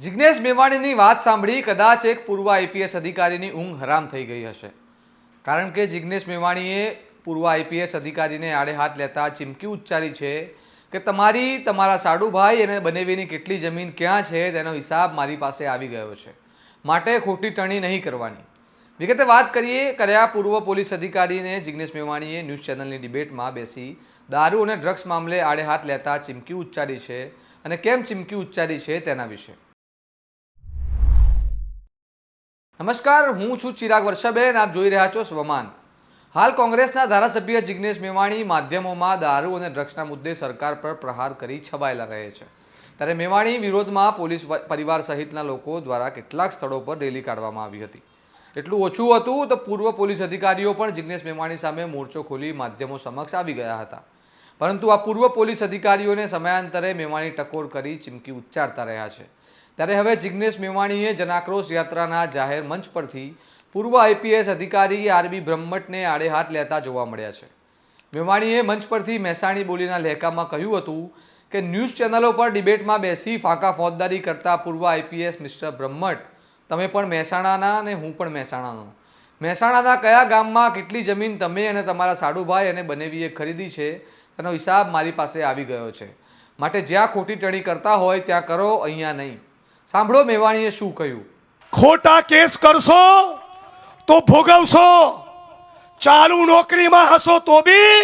જિજ્ઞેશ મેવાણીની વાત સાંભળી કદાચ એક પૂર્વ આઈપીએસ અધિકારીની ઊંઘ હરામ થઈ ગઈ હશે. કારણ કે જિજ્ઞેશ મેવાણીએ પૂર્વ આઈપીએસ અધિકારીને આડે હાથ લેતા ચીમકી ઉચ્ચારી છે કે તમારી, તમારા સાડુભાઈ અને બનેવીની કેટલી જમીન ક્યાં છે તેનો હિસાબ મારી પાસે આવી ગયો છે. માટે ખોટી ટણી નહીં કરવાની. વિગતે વાત કરીએ, કર્યા પૂર્વ પોલીસ અધિકારીને જિજ્ઞેશ મેવાણીએ ન્યૂઝ ચેનલની ડિબેટમાં બેસી દારૂ અને ડ્રગ્સ મામલે આડે હાથ લેતા ચીમકી ઉચ્ચારી છે. અને કેમ ચીમકી ઉચ્ચારી છે તેના વિશે? નમસ્કાર, હું છું ચિરાગ વર્ષાબેન, આપ જોઈ રહ્યા છો સ્વમાન. હાલ કોંગ્રેસના ધારાસભ્ય જિજ્ઞેશ મેવાણી માધ્યમોમાં દારૂ અને ડ્રગ્સના મુદ્દે સરકાર પર પ્રહાર કરી છવાયેલા રહે છે. ત્યારે મેવાણી વિરોધમાં પોલીસ પરિવાર સહિતના લોકો દ્વારા કેટલાક સ્થળો પર રેલી કાઢવામાં આવી હતી. એટલું ઓછું હતું તો પૂર્વ પોલીસ અધિકારીઓ પણ જિજ્ઞેશ મેવાણી સામે મોરચો ખોલી માધ્યમો સમક્ષ આવી ગયા હતા. પરંતુ આ પૂર્વ પોલીસ અધિકારીઓને સમયાંતરે મેવાણી ટકોર કરી ચીમકી ઉચ્ચારતા રહ્યા છે. ત્યારે હવે જિજ્ઞેશ મેવાણીએ જનાક્રોશ યાત્રાના જાહેર મંચ પરથી પૂર્વ આઈપીએસ અધિકારી આરબી બ્રહ્મટને આડે હાથ લેતા જોવા મળ્યા છે. મેવાણીએ મંચ પરથી મહેસાણી બોલીના લહેકામાં કહ્યું હતું કે ન્યૂઝ ચેનલો પર ડિબેટમાં બેસી ફાંકા ફોજદારી કરતા પૂર્વ આઈપીએસ મિસ્ટર બ્રહ્મટ, તમે પણ મહેસાણાના અને હું પણ મહેસાણાનો. મહેસાણાના કયા ગામમાં કેટલી જમીન તમે અને તમારા સાડુભાઈ અને બનેવીએ ખરીદી છે? તેનો હિસાબ મારી પાસે આવી ગયો છે. માટે જ્યાં ખોટી ટણી કરતા હોય ત્યાં કરો, અહીંયા નહીં. સાંભળો મેવાણીએ શું કહ્યું? ખોટા કેસ કરશો તો ભોગવશો. ચાલુ નોકરીમાં હશો તો બી,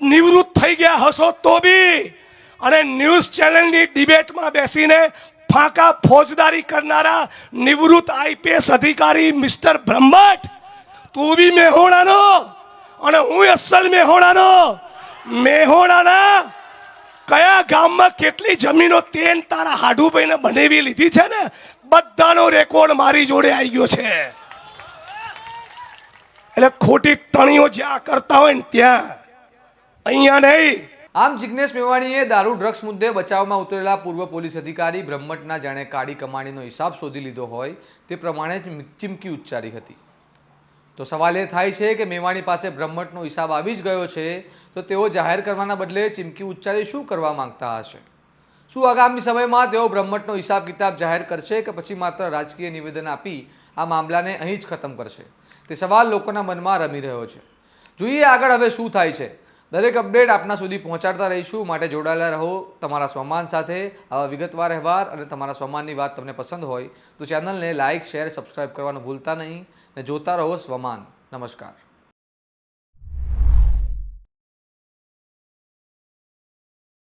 નિવૃત્ત થઈ ગયા હશો તો બી. અને ન્યૂઝ ચેનલની ડિબેટમાં બેસીને ફાંકા ફોજદારી કરનારા નિવૃત્ત આઈપીએસ અધિકારી મિસ્ટર બ્રહ્મટ, તું બી મેહોણાનો અને હું અસલ મેહોણાનો. મેહોણાના કયા ગામમાં કેટલી જમીનો તેન તારા હાડુભાઈને બનાવી લીધી છે ને, બધાનો રેકોર્ડ મારી જોડે આવી ગયો છે. એટલે ખોટી ટણીઓ જ્યાં કરતા હોય ને ત્યાં. અહીંયા નહીં. આમ જિજ્ઞેશ મેવાણીએ દારૂ, ડ્રગ્સ મુદ્દે બચાવમાં ઉતરેલા પૂર્વ પોલીસ અધિકારી બ્રહ્મટના જાણે કાળી કમાણીનો હિસાબ શોધી લીધો હોય તે પ્રમાણે જ ચીમકી ઉચ્ચારી હતી. તો સવાલ એ થાય છે કે મેવાણી પાસે બ્રહ્મટનો હિસાબ આવી જ ગયો છે, તો તેઓ જાહેર કરવાના બદલે ચીમકી ઉચ્ચારી શું કરવા માંગતા હશે? શું આગામી સમયમાં તેઓ બ્રહ્મટનો હિસાબ કિતાબ જાહેર કરશે કે પછી માત્ર રાજકીય નિવેદન આપી આ મામલાને અહીં જ ખતમ કરશે? તે સવાલ લોકોના મનમાં રમી રહ્યો છે. જોઈએ આગળ હવે શું થાય છે. દરેક અપડેટ આપના સુધી પહોંચાડતા રહીશું. માટે જોડાયેલા રહો તમારા સ્વમાન સાથે. આવા વિગતવાર અહેવાર અને તમારા સ્વમાનની વાત તમને પસંદ હોય તો ચેનલને લાઇક, શેર, સબસ્ક્રાઇબ કરવાનું ભૂલતા નહીં. અને જોતા રહો સ્વમાન. નમસ્કાર.